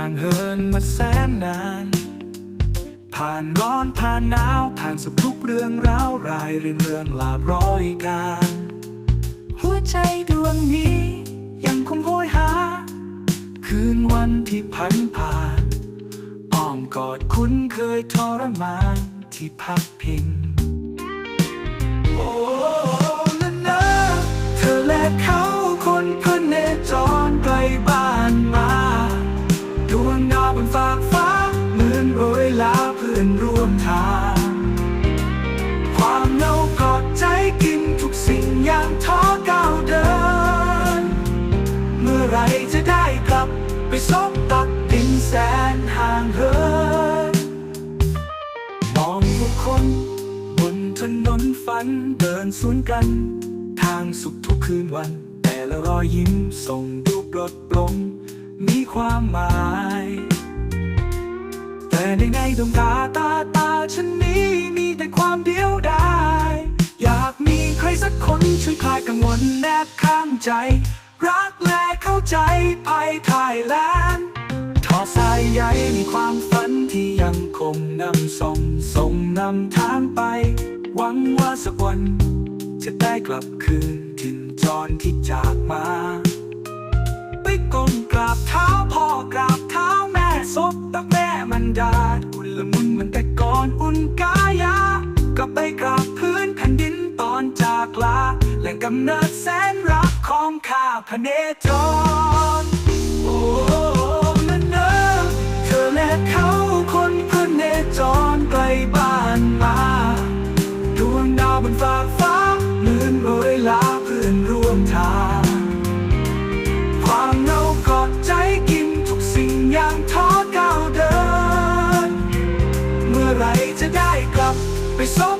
ห่างเหินมาแสนนาน ผ่านร้อนผ่านหนาวผ่านสุขทุกเรื่องราวรายเรื่องเรื่องลาบร้อยการ หัวใจดวงนี้ ยังคงโหยหา คืนวันที่พันผ่านอ้อมกอดคุ้นเคยทรมานที่พักพิง ลับไปซบตักดินแสนห่างเหินมองผู้คน บนถนนฝันเดินสวนกัน ทางสุขทุกคืนวัน แต่ละรอยยิ้มส่งดูปลดปลงมีความหมาย แต่ในในดวงตาตาตาฉันนี้มีแต่ความเดียวดายอยากมีใครสักคนช่วยคลายกังวลแนบข้างใจ และเข้าใจภัยไทยแลนด์ทอสายใยมีความฝันที่ยังคงนำส่งส่งนำทางไป หวังว่าสักวัน จะได้กลับคืนถิ่นจรที่จากมา ไปก้มกราบเท้าพ่อกราบเท้าแม่ศพตักแม่มันดาอุ่นละมุนเหมือนแต่ก่อนอุ่นกายากลับไปกราบพื้นแผ่นดินตอนจากลาแหล่งกำเนิดแสนรัก ข้าพเนจรโอ้นั่นเนอะเธอและเขาคนพเนจรไกลบ้านมาดวงดาวบนฟากฟ้าเหมือนโรยลาเพื่อนร่วมทางความเหงากอดใจกินทุกสิ่งอย่างท้อก้าวเดิน เมื่อไรจะได้กลับไปซบ